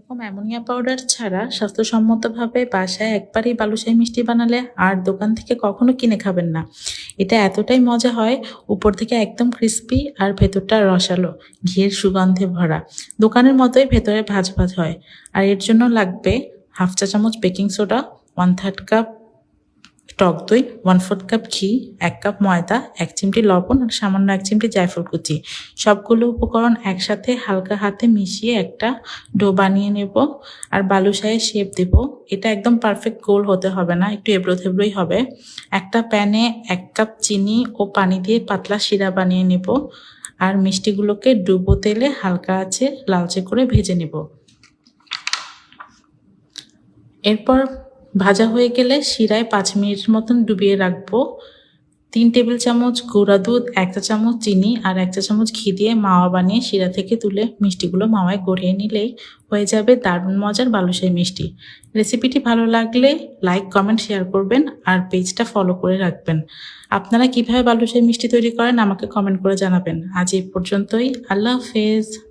রকম ammonia powder ছাড়া স্বাস্থ্যসম্মতভাবে বাসায় একবারই বালুশাহী মিষ্টি বানালে আর দোকান থেকে কখনো কিনে খাবেন না। এটা এতটাই মজা হয়, উপর থেকে একদম ক্রিস্পি আর ভেতরটা রসালো, ঘিয়ের সুগন্ধে ভরা। দোকানের মতোই ভেতরে ভাজ ভাজ হয়। আর এর জন্য লাগবে হাফ চা চামচ baking soda one third cup টক দই ওয়ান ফোর্থ কাপ ঘি, এক কাপ ময়দা, এক চিমটি লবণ আর সামান্য এক চিমটি জায়ফল কুচি। সবগুলো উপকরণ একসাথে হালকা হাতে মিশিয়ে একটা ডো বানিয়ে নেব আর বালুশাহে শেপ দেব। এটা একদম পারফেক্ট গোল হতে হবে না, একটু এবড়ো থেবড়োই হবে। একটা প্যানে এক কাপ চিনি ও পানি দিয়ে পাতলা শিরা বানিয়ে নেব আর মিষ্টিগুলোকে ডুবো তেলে হালকা আছে লালচে করে ভেজে নেব। এরপর ভাজা হয়ে গেলে শিরায় পাঁচ মিনিট মতন ডুবিয়ে রাখব। তিন টেবিল চামচ গুঁড়া দুধ এক চা চামচ চিনি আর এক চা চামচ ঘি দিয়ে মাওয়া বানিয়ে শিরা থেকে তুলে মিষ্টিগুলো মাওয়ায় গড়িয়ে নিলেই হয়ে যাবে দারুণ মজার বালুশাহী মিষ্টি। রেসিপিটি ভালো লাগলে লাইক, কমেন্ট, শেয়ার করবেন আর পেজটা ফলো করে রাখবেন। আপনারা কীভাবে বালুশাহী মিষ্টি তৈরি করেন আমাকে কমেন্ট করে জানাবেন। আজ এই পর্যন্তই। আল্লাহ হাফেজ।